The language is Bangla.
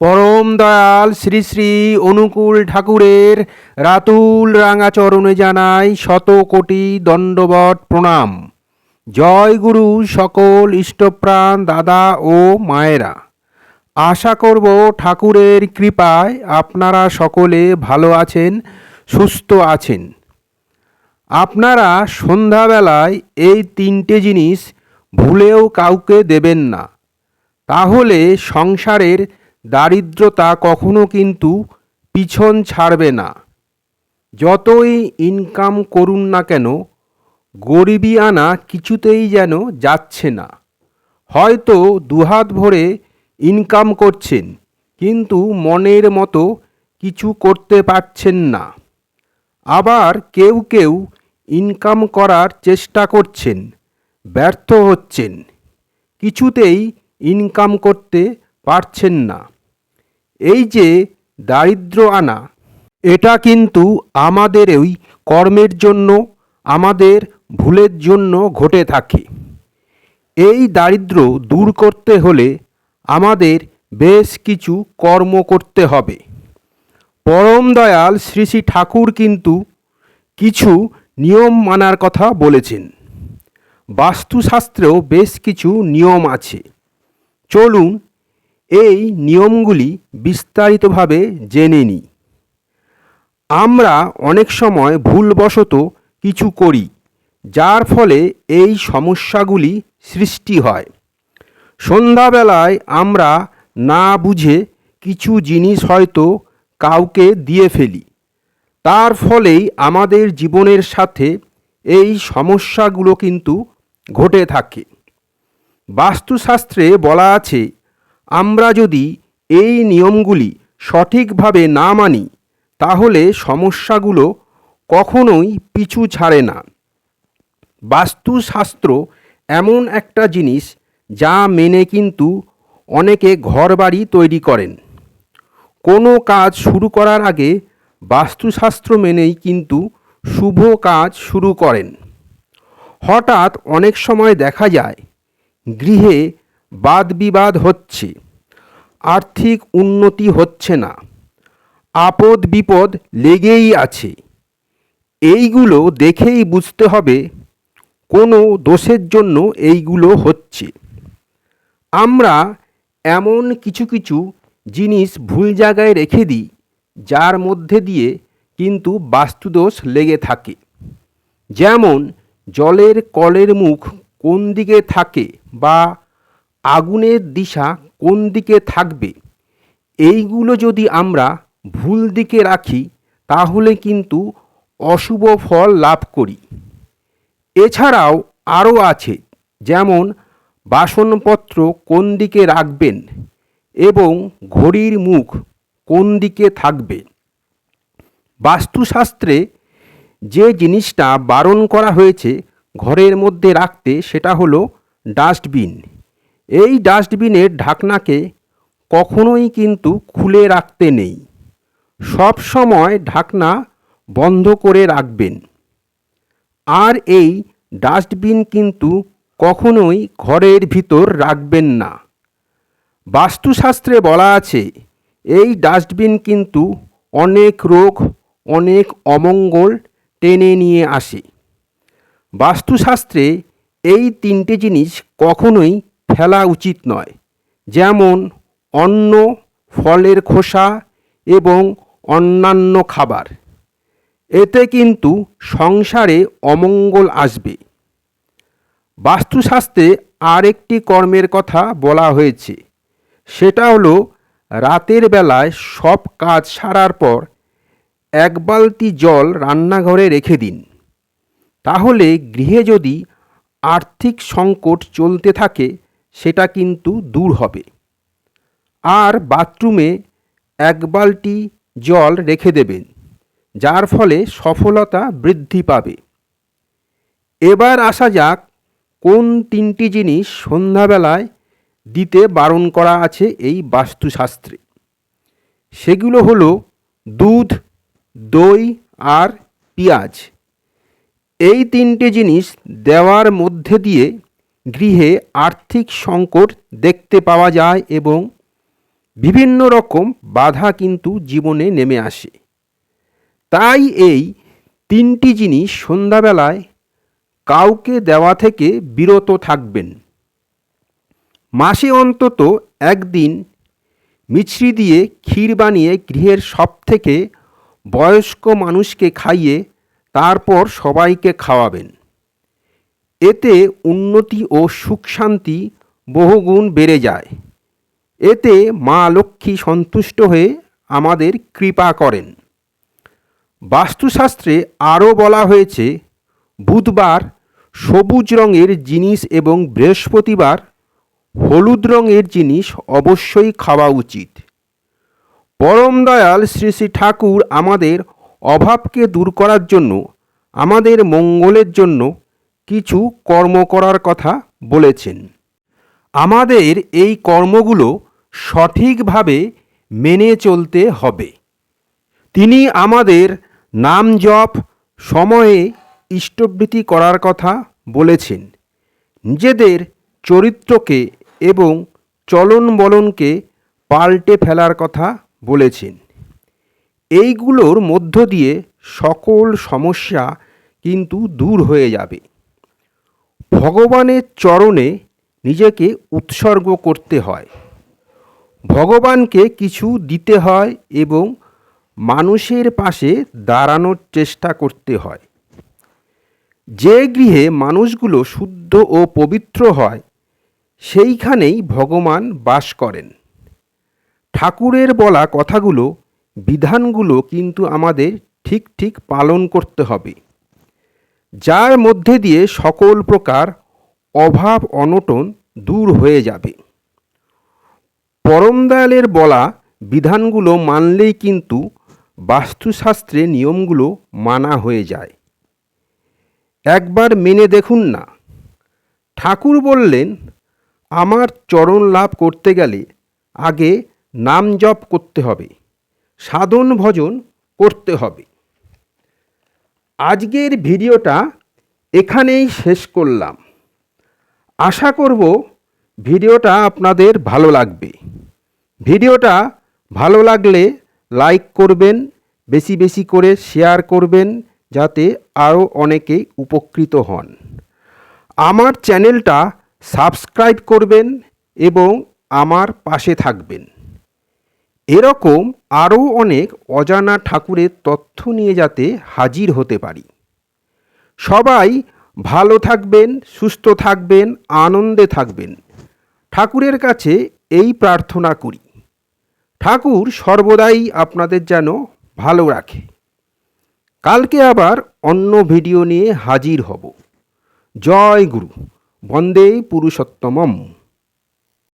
পরম দয়াল শ্রী শ্রী অনুকূল ঠাকুরের রাতুল রাঙাচরণে জানাই শত কোটি দণ্ডবট প্রণাম। জয় গুরু সকল ইষ্টপ্রাণ দাদা ও মায়েরা। আশা করব ঠাকুরের কৃপায় আপনারা সকলে ভালো আছেন, সুস্থ আছেন। আপনারা সন্ধ্যাবেলায় এই তিনটে জিনিস ভুলেও কাউকে দেবেন না। তাহলে সংসারের দারিদ্রতা কখনো কিন্তু পিছন ছাড়বে না। যতই ইনকাম করুন না কেন, গরিবি আনা কিছুতেই যেন যাচ্ছে না। হয়তো দুহাত ভরে ইনকাম করছেন, কিন্তু মনের মতো কিছু করতে পারছেন না। আবার কেউ কেউ ইনকাম করার চেষ্টা করছেন, ব্যর্থ হচ্ছেন, কিছুতেই ইনকাম করতে পারছেন না। এই যে দারিদ্র আনা, এটা কিন্তু আমাদের ওই কর্মের জন্য, আমাদের ভুলের জন্য ঘটে থাকে। এই দারিদ্র দূর করতে হলে আমাদের বেশ কিছু কর্ম করতে হবে। পরম দয়াল শ্রী শ্রী ঠাকুর কিন্তু কিছু নিয়ম মানার কথা বলেছেন। বাস্তুশাস্ত্রেও বেশ কিছু নিয়ম আছে। চলুন এই নিয়মগুলি বিস্তারিতভাবে জেনে নিই আমরা অনেক সময় ভুলবশত কিছু করি, যার ফলে এই সমস্যাগুলি সৃষ্টি হয়। সন্ধ্যাবেলায় আমরা না বুঝে কিছু জিনিস হয়তো কাউকে দিয়ে ফেলি। তার ফলেই আমাদের জীবনের সাথে এই সমস্যাগুলো কিন্তু ঘটে থাকে। বাস্তুশাস্ত্রে বলা আছে আমরা যদি এই নিয়মগুলি সঠিকভাবে না মানি, তাহলে সমস্যাগুলো কখনোই পিছু ছাড়ে না। বাস্তুশাস্ত্র এমন একটা জিনিস যা মেনে কিন্তু অনেকে ঘরবাড়ি তৈরি করেন। কোনো কাজ শুরু করার আগে বাস্তুশাস্ত্র মেনেই কিন্তু শুভ কাজ শুরু করেন। হঠাৎ অনেক সময় দেখা যায়, গৃহে বাদ বিবাদ হচ্ছে। আর্থিক উন্নতি হচ্ছে না। আপদ বিপদ লেগেই আছে। এইগুলো দেখেই বুঝতে হবে কোনো দোষের জন্য এইগুলো হচ্ছে। আমরা এমন কিছু কিছু জিনিস ভুল জায়গায় রেখে দিই, যার মধ্যে দিয়ে কিন্তু বাস্তুদোষ লেগে থাকে। যেমন জলের কলের মুখ কোন দিকে থাকে বা আগুনের দিশা কোন দিকে থাকবে? এইগুলো যদি আমরা ভুল দিকে রাখি, তাহলে কিন্তু অশুভ ফল লাভ করি। এছাড়াও আরও আছে, যেমন বাসনপত্র কোন দিকে রাখবেন এবং ঘড়ির মুখ কোন দিকে থাকবে। বাস্তুশাস্ত্রে যে জিনিসটা বারণ করা হয়েছে ঘরের মধ্যে রাখতে, সেটা হলো ডাস্টবিন। এই ডাস্টবিনের ঢাকনাকে কখনোই কিন্তু খুলে রাখতে নেই। সব সময় ঢাকনা বন্ধ করে রাখবেন। আর এই ডাস্টবিন কিন্তু কখনোই ঘরের ভিতর রাখবেন না। বাস্তুশাস্ত্রে বলা আছে, এই ডাস্টবিন কিন্তু অনেক রোগ, অনেক অমঙ্গল টেনে নিয়ে আসে। বাস্তুশাস্ত্রে এই তিনটে জিনিস কখনোই ফেলা উচিত নয়। যেমন অন্ন, ফলের খোসা এবং অন্যান্য খাবার। এতে কিন্তু সংসারে অমঙ্গল আসবে। বাস্তুশাস্ত্রে আরেকটি কর্মের কথা বলা হয়েছে। সেটা হলো, রাতের বেলায় সব কাজ সারার পর এক বালতি জল রান্নাঘরে রেখে দিন। তাহলে গৃহে যদি আর্থিক সংকট চলতে থাকে সেটা কিন্তু দূর হবে। আর বাথরুমে এক বালটি জল রেখে দেবেন, যার ফলে সফলতা বৃদ্ধি পাবে। এবার আসা যাক কোন তিনটি জিনিস সন্ধ্যাবেলায় দিতে বারণ করা আছে এই বাস্তুশাস্ত্রে। সেগুলো হলো দুধ, দই আর পেঁয়াজ। এই তিনটে জিনিস দেওয়ার মধ্যে দিয়ে গৃহে আর্থিক সংকট দেখতে পাওয়া যায় এবং বিভিন্ন রকম বাধা কিন্তু জীবনে নেমে আসে। তাই এই তিনটি জিনিস সন্ধ্যাবেলায় কাউকে দেওয়া থেকে বিরত থাকবেন। মাসে অন্তত একদিন মিছরি দিয়ে ক্ষীর বানিয়ে গৃহের সব থেকে বয়স্ক মানুষকে খাইয়ে তারপর সবাইকে খাওয়াবেন। এতে উন্নতি ও সুখ শান্তি বহুগুণ বেড়ে যায়। এতে মা লক্ষ্মী সন্তুষ্ট হয়ে আমাদের কৃপা করেন। বাস্তুশাস্ত্রে আরও বলা হয়েছে, বুধবার সবুজ রঙের জিনিস এবং বৃহস্পতিবার হলুদ রঙের জিনিস অবশ্যই খাওয়া উচিত। পরম দয়াল শ্রী শ্রী ঠাকুর আমাদের অভাবকে দূর করার জন্য, আমাদের মঙ্গলের জন্য কিছু কর্ম করার কথা বলেছেন। আমাদের এই কর্মগুলো সঠিকভাবে মেনে চলতে হবে। তিনি আমাদের নাম জপ সময়ে ইষ্টবৃত্তি করার কথা বলেছেন। নিজেদের চরিত্রকে এবং চলন বলনকে পাল্টে ফেলার কথা বলেছেন। এইগুলোর মধ্য দিয়ে সকল সমস্যা কিন্তু দূর হয়ে যাবে। ভগবানের চরণে নিজেকে উৎসর্গ করতে হয়। ভগবানকে কিছু দিতে হয় এবং মানুষের পাশে দাঁড়ানোর চেষ্টা করতে হয়। যে গৃহে মানুষগুলো শুদ্ধ ও পবিত্র হয়, সেইখানেই ভগবান বাস করেন। ঠাকুরের বলা কথাগুলো, বিধানগুলো কিন্তু আমাদের ঠিক ঠিক পালন করতে হবে। যার মধ্যে দিয়ে সকল প্রকার অভাব অনটন দূর হয়ে যাবে। পরম দয়ালের বলা বিধানগুলো মানলেই কিন্তু বাস্তুশাস্ত্রে নিয়মগুলো মানা হয়ে যায়। একবার মেনে দেখুন না। ঠাকুর বললেন, আমার চরণ লাভ করতে গেলে আগে নাম জপ করতে হবে, সাধন ভজন করতে হবে। আজকের ভিডিওটা এখানেই শেষ করলাম। আশা করব ভিডিওটা আপনাদের ভালো লাগবে। ভিডিওটা ভালো লাগলে লাইক করবেন, বেশি বেশি করে শেয়ার করবেন যাতে আরও অনেকে উপকৃত হন। আমার চ্যানেলটা সাবস্ক্রাইব করবেন এবং আমার পাশে থাকবেন। এরকম আরও অনেক অজানা ঠাকুরের তথ্য নিয়ে যাতে হাজির হতে পারি। সবাই ভালো থাকবেন, সুস্থ থাকবেন, আনন্দে থাকবেন। ঠাকুরের কাছে এই প্রার্থনা করি। ঠাকুর সর্বদাই আপনাদের যেন ভালো রাখে। কালকে আবার অন্য ভিডিও নিয়ে হাজির হব। জয় গুরু। বন্দে পুরুষোত্তমম।